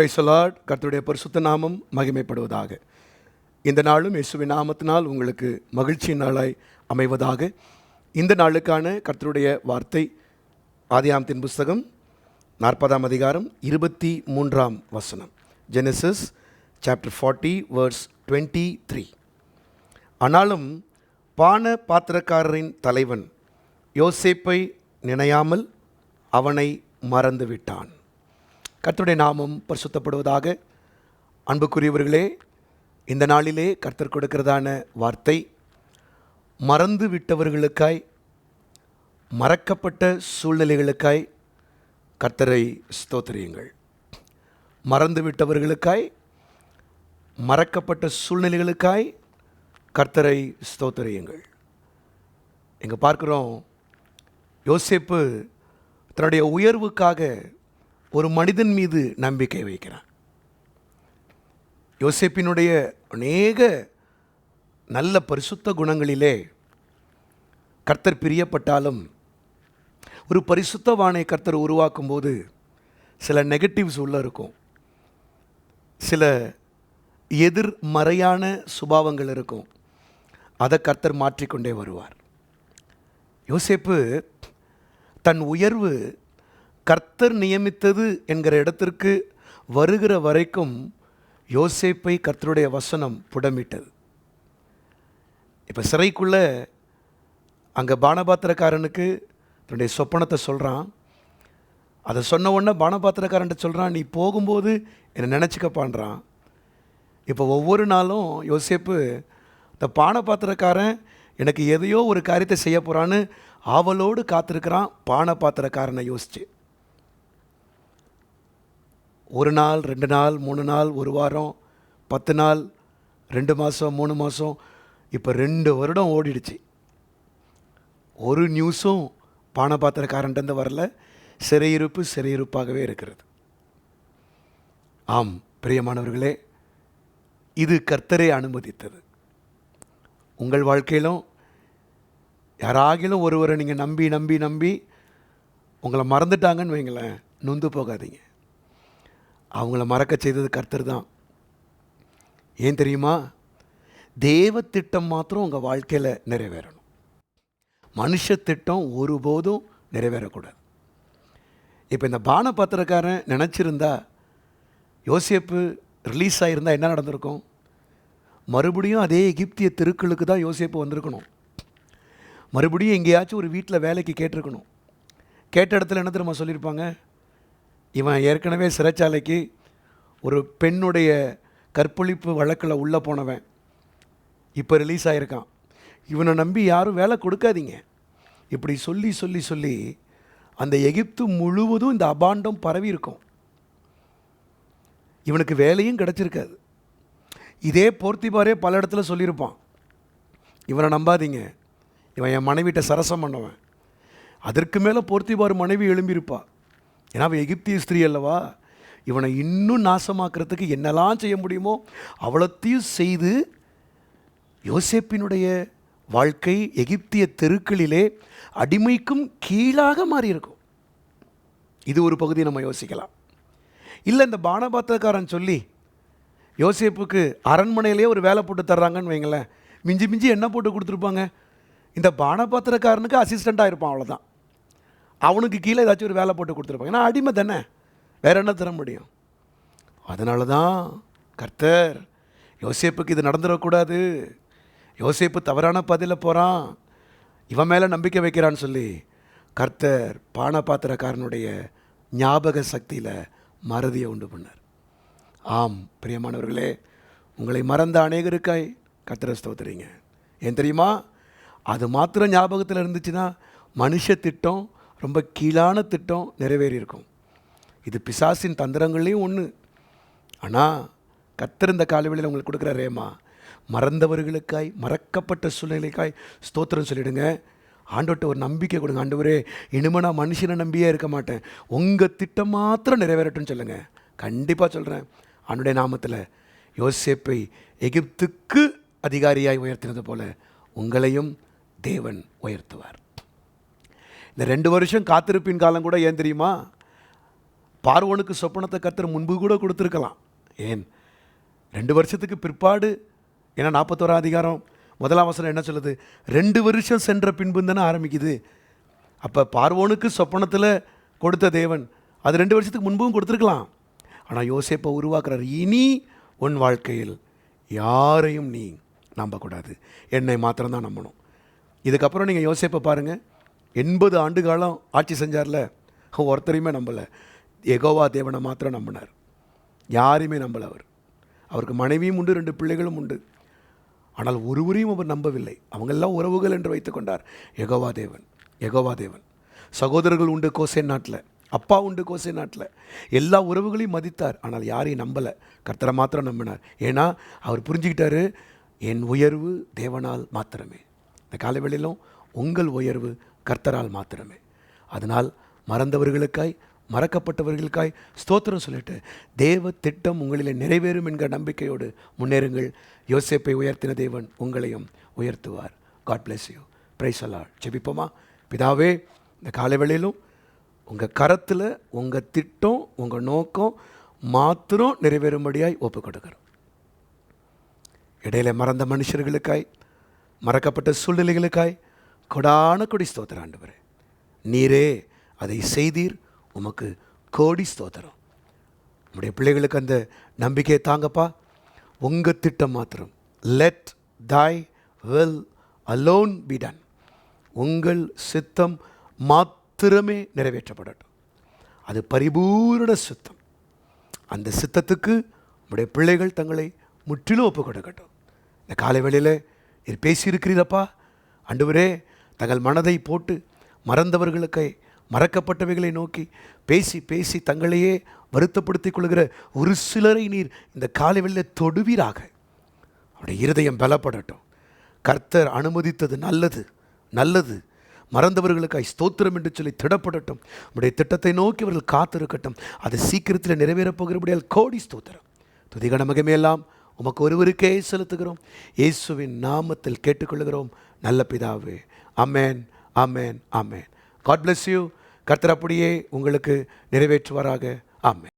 பிரைசலாட் கர்த்தருடைய பரிசுத்த நாமம் மகிமைப்படுவதாக. இந்த நாளும் இயேசுவின் நாமத்தினால் உங்களுக்கு மகிழ்ச்சியின் நாளாய் அமைவதாக. இந்த நாளுக்கான கர்த்தருடைய வார்த்தை ஆதியாமத்தின் புஸ்தகம் நாற்பதாம் அதிகாரம் இருபத்தி மூன்றாம் வசனம். Genesis chapter forty verse twenty three ஆனாலும் பான பாத்திரக்காரரின் தலைவன் யோசேப்பை நினையாமல் அவனை மறந்து விட்டான் கர்த்தருடைய நாமம் பரிசுத்தப்படுவதாக. அன்புக்குரியவர்களே இந்த நாளிலே கர்த்தர் கொடுக்கிறதான வார்த்தை மறந்து விட்டவர்களுக்காய் மறக்கப்பட்ட சூழ்நிலைகளுக்காய் கர்த்தரை ஸ்தோத்திரியுங்கள். மறந்து விட்டவர்களுக்காய் மறக்கப்பட்ட சூழ்நிலைகளுக்காய் கர்த்தரை ஸ்தோத்திரியுங்கள். இங்கே பார்க்குறோம் யோசிப்பு தன்னுடைய உயர்வுக்காக ஒரு மனிதன் மீது நம்பிக்கை வைக்கிறான். யோசேப்பினுடைய அநேக நல்ல பரிசுத்த குணங்களிலே கர்த்தர் பிரியப்பட்டாலும் ஒரு பரிசுத்தவானை கர்த்தர் உருவாக்கும் போது சில நெகட்டிவ்ஸ் உள்ளே இருக்கும். சில எதிர்மறையான சுபாவங்கள் இருக்கும். அதை கர்த்தர் மாற்றிக்கொண்டே வருவார். யோசேப்பு தன் உயர்வு கர்த்தர் நியமித்தது என்கிற இடத்திற்கு வருகிற வரைக்கும் யோசேப்பை கர்த்தருடைய வசனம் புடமிட்டது. இப்போ சிறைக்குள்ளே அங்கே பானபாத்திரக்காரனுக்கு தன்னுடைய சொப்பனத்தை சொல்கிறான் அதை சொன்ன உடனே பானபாத்திரக்காரன்ட்ட சொல்கிறான் நீ போகும்போது என்னை நினச்சிக்கப்பான்றான். இப்போ ஒவ்வொரு நாளும் யோசேப்பு இந்த பானபாத்திரக்காரன் எனக்கு எதையோ ஒரு காரியத்தை செய்ய போகிறான்னு ஆவலோடு காத்திருக்கிறான். பானபாத்திரக்காரனை யோசிச்சு. ஒரு நாள் ரெண்டு நாள் மூணு நாள் ஒரு வாரம் பத்து நாள் ரெண்டு மாதம் மூணு மாதம் இப்போ ரெண்டு வருடம் ஓடிடுச்சு. ஒரு நியூஸும் பானபாத்திரக்காரன்ட்டு வரல. சிறையிருப்பு சிறையிருப்பாகவே இருக்கிறது. ஆம் பிரியமானவர்களே இது கர்த்தரை அனுமதித்தது. உங்கள் வாழ்க்கையிலும் யாராகிலும் ஒருவரை நீங்கள் நம்பி நம்பி நம்பி உங்களை மறந்துட்டாங்கன்னு வைங்களேன் நொந்து போகாதீங்க. அவங்கள மறக்க செய்தது கர்த்தர் தான். ஏன் தெரியுமா? தேவ திட்டம் மாத்திரம் உங்கள் வாழ்க்கையில் நிறைவேறணும். மனுஷ திட்டம் ஒருபோதும் நிறைவேறக்கூடாது. இப்போ இந்த பான பத்திரக்காரன் நினச்சிருந்தா யோசேப்பு ரிலீஸ் ஆகியிருந்தால் என்ன நடந்திருக்கும்? மறுபடியும் அதே எகிப்திய தெருக்களுக்கு தான் யோசேப்பு வந்திருக்கணும். மறுபடியும் எங்கேயாச்சும் ஒரு வீட்டில் வேலைக்கு கேட்டிருக்கணும். கேட்ட இடத்துல என்ன திரும்ப சொல்லியிருப்பாங்க? இவன் ஏற்கனவே சிறைச்சாலைக்கு ஒரு பெண்ணுடைய கற்பழிப்பு வழக்கில் உள்ளே போனவன். இப்போ ரிலீஸ் ஆகியிருக்கான் இவனை நம்பி யாரும் வேலை கொடுக்காதீங்க. இப்படி சொல்லி சொல்லி சொல்லி அந்த எகிப்து முழுவதும் இந்த அபாண்டம் பரவி இருக்கும். இவனுக்கு வேலையும் கிடச்சிருக்காது. இதே போர்த்திபாரே பல இடத்துல சொல்லியிருப்பான். இவனை நம்பாதீங்க. இவன் என் மனைவிட்ட சரசம் பண்ணவன். அதற்கு மேலே போர்த்திபார் மனைவி எழும்பியிருப்பா. ஏன்னா அவன் எகிப்திய ஸ்திரீ அல்லவா? இவனை இன்னும் நாசமாக்குறதுக்கு என்னெல்லாம் செய்ய முடியுமோ அவ்வளோத்தையும் செய்து யோசேப்பினுடைய வாழ்க்கை எகிப்திய தெருக்களிலே அடிமைக்கும் கீழாக மாறியிருக்கும். இது ஒரு பகுதி நம்ம யோசிக்கலாம். இல்லை இந்த பானபாத்திரக்காரன் சொல்லி யோசேப்புக்கு அரண்மனையிலேயே ஒரு வேலை போட்டு தர்றாங்கன்னு வைங்களேன். மிஞ்சி மிஞ்சி என்ன போட்டு கொடுத்துருப்பாங்க. இந்த பானபாத்திரக்காரனுக்கு அசிஸ்டண்ட்டாக இருப்பான் அவ்வளோதான் அவனுக்கு கீழே ஏதாச்சும் ஒரு வேலை போட்டு கொடுத்துருப்பாங்க. ஏன்னா அடிமை தானே. வேற என்ன தர முடியும்? அதனால தான் கர்த்தர் யோசேப்புக்கு இது நடந்துடக்கூடாது. யோசேப்பு தவறான பதில போகிறான் இவன் மேலே நம்பிக்கை வைக்கிறான்னு சொல்லி கர்த்தர் பானபாத்திரக்காரனுடைய ஞாபக சக்தியில் மறதியை உண்டு பண்ணார். ஆம் பிரியமானவர்களே உங்களை மறந்த அநேகருக்காய் கர்த்தரை ஸ்தோத்திரீங்க. ஏன் தெரியுமா? அது மாத்திரம் ஞாபகத்தில் இருந்துச்சுன்னா மனுஷ திட்டம் ரொம்ப கீழான திட்டம் நிறைவேறி இருக்கும் இது பிசாசின் தந்திரங்கள்லேயும் ஒன்று ஆனால் கத்திருந்த காலவெளியில் உங்களுக்கு கொடுக்குற ரேமா மறந்தவர்களுக்காய் மறக்கப்பட்ட சூழ்நிலைக்காய் ஸ்தோத்திரம் சொல்லிவிடுங்க ஆண்டோட்ட ஒரு நம்பிக்கை கொடுங்க. ஆண்டவரே இனிமே நான் மனுஷனை நம்பியே இருக்க மாட்டேன். உங்கள் திட்டம் மாத்திரம் நிறைவேறட்டும்னு சொல்லுங்கள் கண்டிப்பாக சொல்கிறேன் ஆண்டுடைய நாமத்தில் யோசேப்பை எகிப்துக்கு அதிகாரியாய் உயர்த்தினது போல உங்களையும் தேவன் உயர்த்துவார். இந்த ரெண்டு வருஷம் காத்திருப்பின் காலம் கூட ஏன் தெரியுமா? பார்வோனுக்கு சொப்பனத்தை கர்த்தர் முன்பு கூட கொடுத்துருக்கலாம். ஏன்? ரெண்டு வருஷத்துக்கு பிற்பாடு ஏன்னா நாற்பத்தோரா அதிகாரம் முதலாம் வசனம் என்ன சொல்லுது? ரெண்டு வருஷம் சென்ற பின்பு தானே ஆரம்பிக்குது. அப்போ பார்வோனுக்கு சொப்பனத்தில் கொடுத்த தேவன் அது ரெண்டு வருஷத்துக்கு முன்பும் கொடுத்துருக்கலாம். ஆனால் யோசேப்பை உருவாக்குறார் இனி உன் வாழ்க்கையில் யாரையும் நீ நம்பக்கூடாது. என்னை மாத்திரம்தான் நம்பணும். இதுக்கப்புறம் நீங்கள் யோசேப்பை பாருங்கள் எண்பது ஆண்டு காலம் ஆட்சி செஞ்சார்ல? ஒருத்தரையுமே நம்பலை. எகோவா தேவனை மாத்திரம் நம்பினார். யாரையுமே நம்பலை அவர். அவருக்கு மனைவியும் உண்டு ரெண்டு பிள்ளைகளும் உண்டு. ஆனால் ஒருவரையும் அவர் நம்பவில்லை. அவங்கெல்லாம் உறவுகள் என்று வைத்துக்கொண்டார் எகோவா தேவன் எகோவா தேவன். சகோதரர்கள் உண்டு கோசேன் நாட்டில். அப்பா உண்டு கோசை நாட்டில். எல்லா உறவுகளையும் மதித்தார். ஆனால் யாரையும் நம்பலை. கர்த்தரை மாத்திரம் நம்பினார். ஏன்னா அவர் புரிஞ்சுக்கிட்டாரு என் உயர்வு தேவனால் மாத்திரமே. இந்த காலவெளியிலும் உங்கள் உயர்வு கர்த்தரால் மாத்திரமே. அதனால் மறந்தவர்களுக்காய் மறக்கப்பட்டவர்களுக்காய் ஸ்தோத்திரம் சொல்லிட்டு தேவ திட்டம் உங்களிலே நிறைவேறும் என்கிற நம்பிக்கையோடு முன்னேறுங்கள். யோசேப்பை உயர்த்தின தேவன் உங்களையும் உயர்த்துவார். காட் பிளஸ் யூ பிரைஸ் அல்லாட் ஜெபிப்போமா? பிதாவே இந்த காலவேளையிலும் உங்கள் கரத்தில் உங்கள் திட்டம் உங்கள் நோக்கம் மாத்திரம் நிறைவேறும்படியாய் ஒப்பு கொடுக்குறோம் இடையில மறந்த மனுஷர்களுக்காய் மறக்கப்பட்ட சூழ்நிலைகளுக்காய் கொடான கொடி ஸ்தோத்திரம் ஆண்டவரே. நீரே அதை செய்தீர் உமக்கு கோடி ஸ்தோத்திரம். உம்முடைய பிள்ளைகளுக்கு அந்த நம்பிக்கையை தாங்கப்பா. உங்கள் திட்டம் மாத்திரம். லெட் தாய் வெல் அலோன் பி டன் உங்கள் சித்தம் மாத்திரமே நிறைவேற்றப்படட்டும். அது பரிபூரண சித்தம். அந்த சித்தத்துக்கு உம்முடைய பிள்ளைகள் தங்களை முற்றிலும் ஒப்பு கொடுக்கட்டும் இந்த காலை வேளையில் நீர் பேசியிருக்கிறீரப்பா. அண்டுவரே தங்கள் மனதை போட்டு மறந்தவர்களுக்கு மறக்கப்பட்டவைகளை நோக்கி பேசி பேசி தங்களையே வருத்தப்படுத்திக் கொள்கிற ஒரு சிலரை நீர் இந்த காலை வேளையில் தொடுவீராக. அவருடைய இருதயம் பலப்படட்டும். கர்த்தர் அனுமதித்தது நல்லது நல்லது. மறந்தவர்களுக்காய் ஸ்தோத்திரம் என்று சொல்லி திடப்படட்டும். உடைய திட்டத்தை நோக்கி அவர்கள் காத்திருக்கட்டும். அது சீக்கிரத்தில் நிறைவேறப் போகிறபடியால் கோடி ஸ்தோத்திரம். துதிகணமகமே எல்லாம் உமக்கு ஒருவருக்கே செலுத்துகிறோம். இயேசுவின் நாமத்தில் கேட்டுக்கொள்கிறோம் நல்ல பிதாவே. Amen amen amen God bless you கர்த்தர் அப்படியே உங்களுக்கு நிறைவேற்றுவாராக. ஆமென்.